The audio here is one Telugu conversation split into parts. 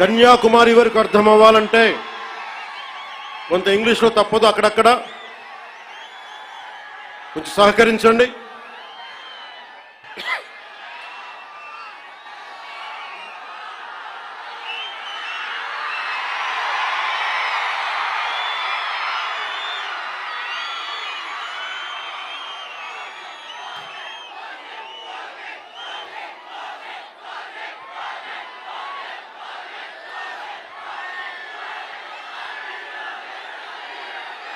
కన్యాకుమారి వరకు అర్థం అవ్వాలంటే కొంత ఇంగ్లీష్లో తప్పదు అక్కడక్కడ. కొంచెం సహకరించండి.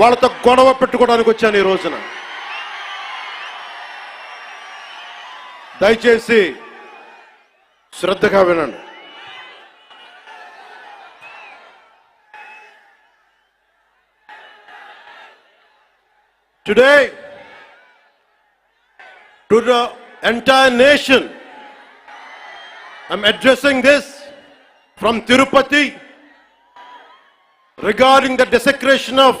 వాళ్ళతో గొడవ పెట్టుకోవడానికి వచ్చాను ఈ రోజున. దయచేసి శ్రద్ధగా వినండి. Today to the entire nation I'm addressing this from Tirupati regarding the desecration of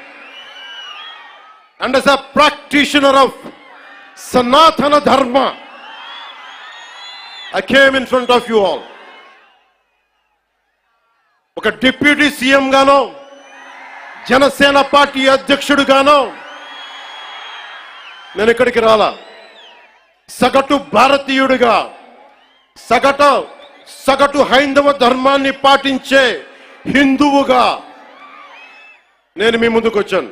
and as a practitioner of Sanatana Dharma, I came in front of you all. ఒక డిప్యూటీ సీఎం గాను జనసేన పార్టీ అధ్యక్షుడుగానో నేను ఇక్కడికి రాలా సగటు భారతీయుడిగా సగటు సగటు హైందవ ధర్మాన్ని పాటించే హిందువుగా నేను మీ ముందుకు వచ్చాను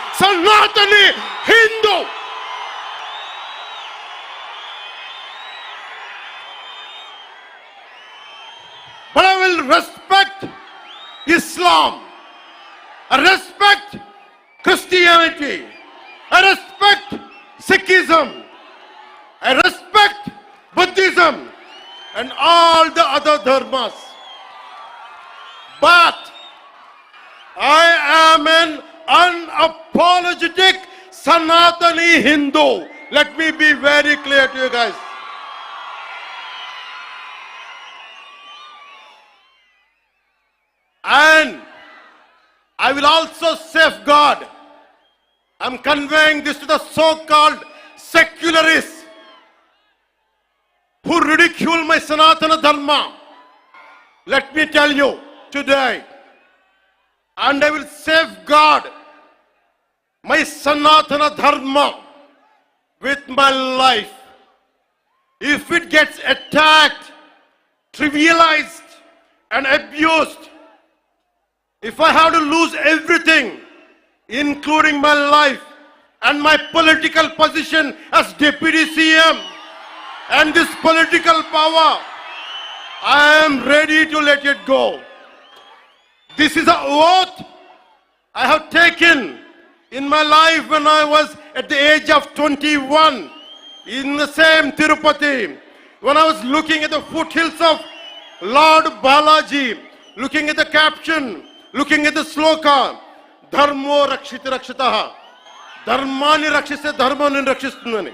Sanatani Hindu. But I will respect Islam. I respect Christianity. I respect Sikhism. I respect Buddhism and all the other dharmas. But I am an unapologetic Sanatani Hindu. Let me be very clear to you guys. And I will also safeguard. I'm conveying this to the so-called secularists who ridicule my Sanatana Dharma. Let me tell you today, and I will safeguard my Sanatana Dharma with my life. If it gets attacked, trivialized, and abused, if I have to lose everything, including my life and my political position as deputy CM and this political power, I am ready to let it go. This is a oath I have taken in my life when I was at the age of 21 in the same Tirupati. When I was looking at the foothills of Lord Balaji, looking at the caption, looking at the sloka, Dharmo Rakshita Rakshitaha, Dharmani Rakshita Dharmani Rakshistundani.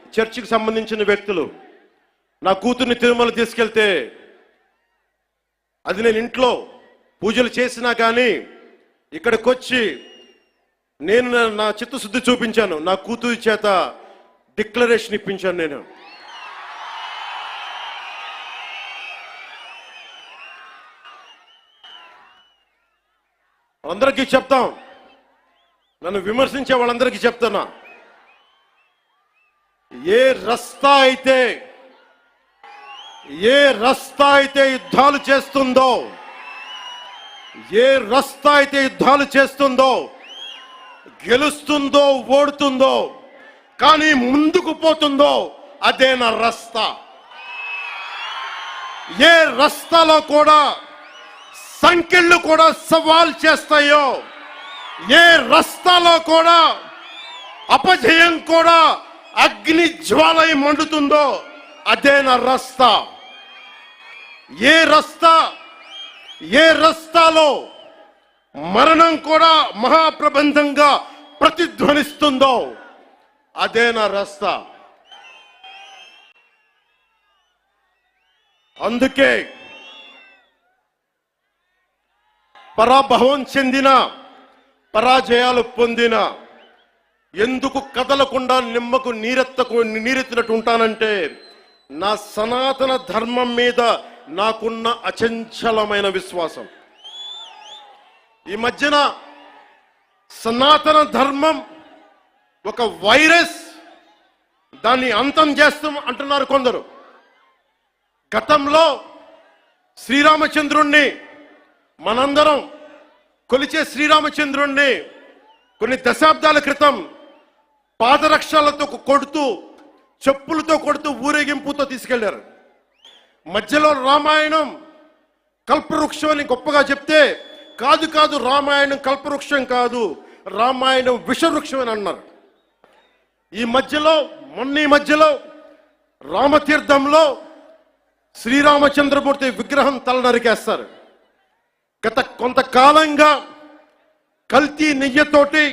చర్చికి సంబంధించిన వ్యక్తులు నా కూతుర్ని తిరుమల తీసుకెళ్తే అది నేను ఇంట్లో పూజలు చేసినా కానీ ఇక్కడికి వచ్చి నేను నా- చిత్తశుద్ధి చూపించాను. నా కూతురి చేత డిక్లరేషన్ ఇప్పించాను నేను. అందరికీ చెప్తాం. నన్ను విమర్శించే వాళ్ళందరికీ చెప్తున్నా. ఏ రస్తా అయితే ఏ రస్తా అయితే యుద్ధాలు చేస్తుందో ఏ రస్తా అయితే యుద్ధాలు చేస్తుందో గెలుస్తుందో ఓడుతుందో కానీ ముందుకు పోతుందో అదే నా రస్తా. ఏ రస్తాలో కూడా సంఖ్యలు కూడా సవాల్ చేస్తాయో ఏ రస్తాలో కూడా అపజయం కూడా అగ్ని జ్వాలయం మండుతుందో అదే నా రస్తా. ఏ రస్తా ఏ రస్తాలో మరణం కూడా మహాప్రబంధంగా ప్రతిధ్వనిస్తుందో అదే నా రస్తా. అందుకే పరాభవం చెందిన పరాజయాలు పొందిన ఎందుకు కదలకుండా నిమ్మకు నీరెత్తకు నీరెత్తినట్టు ఉంటానంటే నా సనాతన ధర్మం మీద నాకున్న అచంచలమైన విశ్వాసం. ఈ మధ్యన సనాతన ధర్మం ఒక వైరస్ దాన్ని అంతం చేస్తాం అంటున్నారు కొందరు. గతంలో శ్రీరామచంద్రుణ్ణి మనందరం కొలిచే శ్రీరామచంద్రుణ్ణి కొన్ని దశాబ్దాల క్రితం పాదరక్షలతో కొడుతూ చెప్పులతో కొడుతూ ఊరేగింపుతో తీసుకెళ్ళారు మధ్యలో రామాయణం కల్పవృక్షం అని గొప్పగా చెప్తే కాదు కాదు రామాయణం కల్పవృక్షం కాదు రామాయణం విషవృక్షం అని అన్నారు. ఈ మధ్యలో మొన్న ఈ మధ్యలో రామతీర్థంలో శ్రీరామచంద్రమూర్తి విగ్రహం తల నరికేస్తారు గత కొంతకాలంగా కల్తీ నెయ్యతోటి